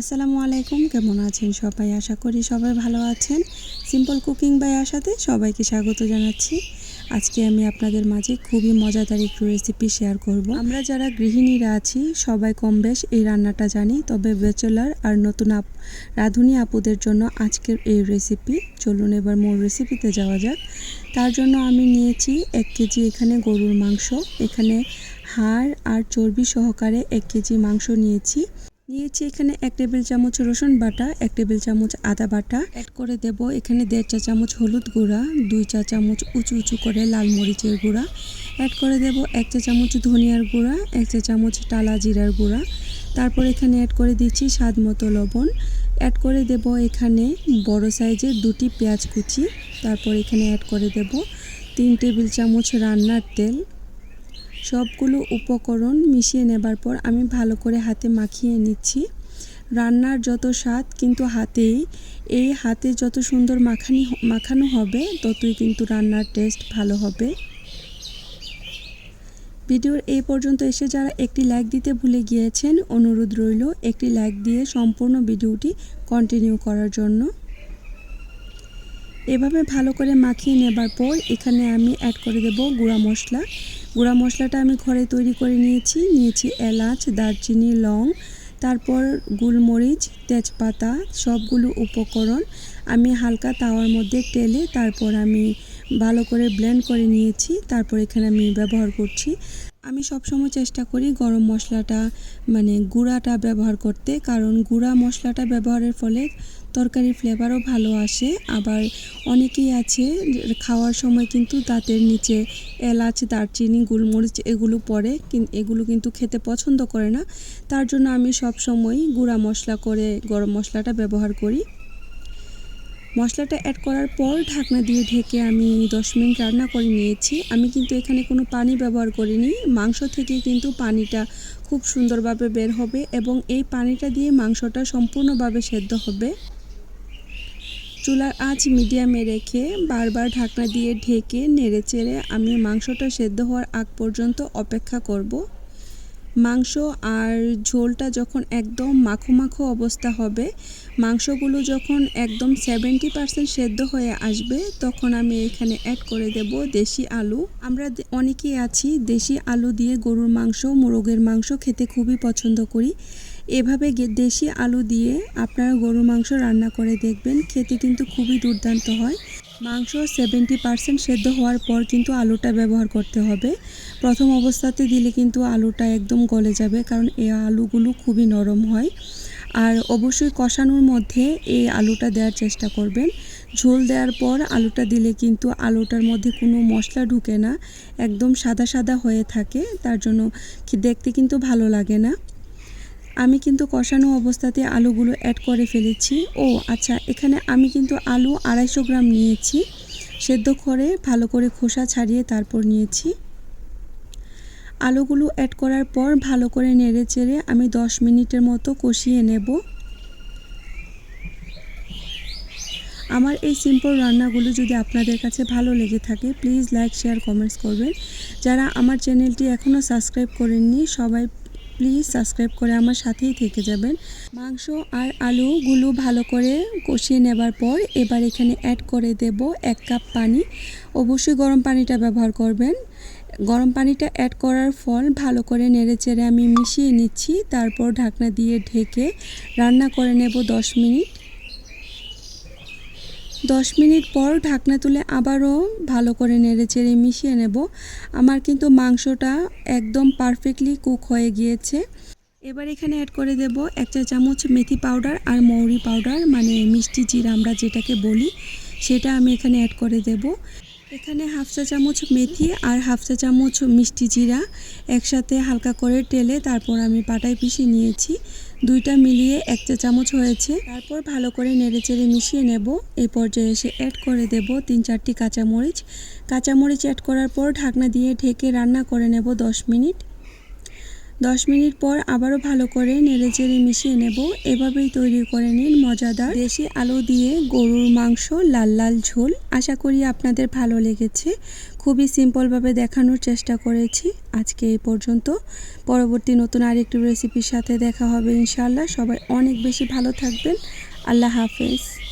আসসালামু আলাইকুম, কেমন আছেন সবাই? আশা করি সবাই ভালো আছেন। সিম্পল কুকিং বাই আশাতে সবাইকে স্বাগত জানাচ্ছি। আজকে আমি আপনাদের মাঝে খুবই মজাদার একটু রেসিপি শেয়ার করব। আমরা যারা গৃহিণীরা আছি, সবাই কম বেশ এই রান্নাটা জানি, তবে ব্যাচেলার আর নতুন আপ রাঁধুনি আপুদের জন্য আজকের এই রেসিপি চলুন এবার মূল রেসিপিতে যাওয়া যাক। তার জন্য আমি নিয়েছি এক কেজি এখানে গরুর মাংস, এখানে হাড় আর চর্বি সহকারে এক কেজি মাংস নিয়েছি। নিয়েছি এখানে এক টেবিল চামচ রসুন বাটা, এক টেবিল চামচ আদা বাটা। অ্যাড করে দেব এখানে দেড় চা চামচ হলুদ গুঁড়া, দুই চা চামচ উঁচু উঁচু করে লাল মরিচের গুঁড়া। অ্যাড করে দেব এক চা চামচ ধনিয়ার গুঁড়া, এক চা চামচ টালা জিরার গুঁড়া। তারপর এখানে অ্যাড করে দিচ্ছি স্বাদ মতো লবণ। অ্যাড করে দেব এখানে বড় সাইজের দুটি পেঁয়াজ কুচি। তারপর এখানে অ্যাড করে দেব তিন টেবিল চামচ রান্নার তেল। সবগুলো উপকরণ মিশিয়ে নেবার পর আমি ভালো করে হাতে মাখিয়ে নিচ্ছি। রান্নার যত স্বাদ কিন্তু হাতেই, এই হাতে যত সুন্দর মাখানি মাখানো হবে, ততই কিন্তু রান্নার টেস্ট ভালো হবে। ভিডিওর এই পর্যন্ত এসে যারা একটি লাইক দিতে ভুলে গিয়েছেন, অনুরোধ রইল একটি লাইক দিয়ে সম্পূর্ণ ভিডিওটি কন্টিনিউ করার জন্য। এভাবে ভালো করে মাখিয়ে নেবার পর এখানে আমি অ্যাড করে দেব গুঁড়া মশলা। গুঁড়া মশলাটা আমি ঘরে তৈরি করে নিয়েছি। নিয়েছি এলাচ, দারচিনি, লং, তারপর গোলমরিচ, তেজপাতা, সবগুলো উপকরণ। আমি হালকা তাওয়ার মধ্যে টেলে তারপর আমি ভালো করে ব্লেন্ড করে নিয়েছি। তারপর এখানে আমি ব্যবহার করছি আমি সবসময় চেষ্টা করি গরম মশলাটা মানে গুঁড়াটা ব্যবহার করতে। কারণ গুঁড়া মশলাটা ব্যবহারের ফলে তরকারির ফ্লেভারও ভালো আসে। আবার অনেকেই আছে, খাওয়ার সময় কিন্তু দাঁতের নিচে এলাচ, দারচিনি, গোলমরিচ এগুলো পড়ে এগুলো কিন্তু খেতে পছন্দ করে না। তার জন্য আমি সব সময় গুঁড়া মশলা করে গরম মশলাটা ব্যবহার করি। মশলাটা অ্যাড করার পর ঢাকনা দিয়ে ঢেকে আমি দশ মিনিট রান্না করে নিয়েছি। আমি কিন্তু এখানে কোনো পানি ব্যবহার করিনি। মাংস থেকে কিন্তু পানিটা খুব সুন্দরভাবে বের হবে এবং এই পানিটা দিয়ে মাংসটা সম্পূর্ণভাবে সেদ্ধ হবে। চুলার আঁচ মিডিয়ামে রেখে বারবার ঢাকনা দিয়ে ঢেকে নেড়ে চেড়ে আমি মাংসটা সেদ্ধ হওয়ার আগ পর্যন্ত অপেক্ষা করব। মাংস আর ঝোলটা যখন একদম মাখো মাখো অবস্থা হবে, মাংসগুলো যখন একদম সেভেন্টি পারসেন্ট সেদ্ধ হয়ে আসবে, তখন আমি এখানে অ্যাড করে দেব দেশি আলু। আমরা অনেকেই আছি দেশি আলু দিয়ে গরুর মাংস, মোরগের মাংস খেতে খুবই পছন্দ করি। এভাবে দেশি আলু দিয়ে আপনারা গরুর মাংস রান্না করে দেখবেন, খেতে কিন্তু খুবই দুর্দান্ত হয়। মাংস সেভেন্টি পারসেন্ট সেদ্ধ হওয়ার পর কিন্তু আলুটা ব্যবহার করতে হবে। প্রথম অবস্থাতে দিলে কিন্তু আলুটা একদম গলে যাবে কারণ এই আলুগুলো খুবই নরম হয়। আর অবশ্যই কষানোর মধ্যে এই আলুটা দেওয়ার চেষ্টা করবেন। ঝোল দেওয়ার পর আলুটা দিলে কিন্তু আলুটার মধ্যে কোনো মশলা ঢুকে না, একদম সাদা সাদা হয়ে থাকে, তার জন্য দেখতে কিন্তু ভালো লাগে না। আমি কিন্তু কষানো অবস্থাতে আলুগুলো অ্যাড করে ফেলেছি। ও আচ্ছা এখানে আমি কিন্তু আলু আড়াইশো গ্রাম নিয়েছি। সেদ্ধ করে ভালো করে খোসা ছাড়িয়ে তারপর নিয়েছি। আলুগুলো অ্যাড করার পর ভালো করে নেড়ে চেড়ে আমি 10 মিনিটের মতো কষিয়ে নেব। আমার এই সিম্পল রান্নাগুলো যদি আপনাদের কাছে ভালো লেগে থাকে প্লিজ লাইক শেয়ার কমেন্টস করবেন। যারা আমার চ্যানেলটি এখনও সাবস্ক্রাইব করেননি, সবাই প্লিজ সাবস্ক্রাইব করে আমার সাথেই থেকে যাবেন। মাংস আর আলুগুলো ভালো করে কষিয়ে নেবার পর এবার এখানে অ্যাড করে দেব এক কাপ পানি। অবশ্যই গরম পানিটা ব্যবহার করবেন। গরম পানিটা অ্যাড করার ফল ভালো করে নেড়ে চেড়ে আমি মিশিয়ে নিচ্ছি। তারপর ঢাকনা দিয়ে ঢেকে রান্না করে নেব দশ মিনিট। দশ মিনিট পর ঢাকনা তুলে আবারও ভালো করে নেড়ে চেড়ে মিশিয়ে নেব। আমার কিন্তু মাংসটা একদম পারফেক্টলি কুক হয়ে গিয়েছে। এবার এখানে অ্যাড করে দেব এক চা চামচ মেথি পাউডার আর মৌরি পাউডার মানে মিষ্টি জিরা আমরা যেটাকে বলি, সেটা আমি এখানে অ্যাড করে দেব। এখানে হাফ চা চামচ মেথি আর হাফ চা চামচ মিষ্টি জিরা একসাথে হালকা করে টেলে তারপর আমি পাটায় পিষে নিয়েছি। দুইটা মিলিয়ে এক চা চামচ হয়েছে। তারপর ভালো করে নেড়েচেড়ে মিশিয়ে নেব। এই পর্যায়ে এসে অ্যাড করে দেব তিন চারটি কাঁচামরিচ। কাঁচামরিচ অ্যাড করার পর ঢাকনা দিয়ে ঢেকে রান্না করে নেব দশ মিনিট। দশ মিনিট পর আবারও ভালো করে নেড়ে চেড়ে মিশিয়ে নেব। এভাবেই তৈরি করে নিন মজাদার দেশি আলু দিয়ে গরুর মাংস, লাল লাল ঝোল। আশা করি আপনাদের ভালো লেগেছে। খুবই সিম্পলভাবে দেখানোর চেষ্টা করেছি। আজকে এই পর্যন্ত। পরবর্তী নতুন আরেকটি রেসিপির সাথে দেখা হবে ইনশাল্লাহ সবাই অনেক বেশি ভালো থাকবেন। আল্লাহ হাফেজ।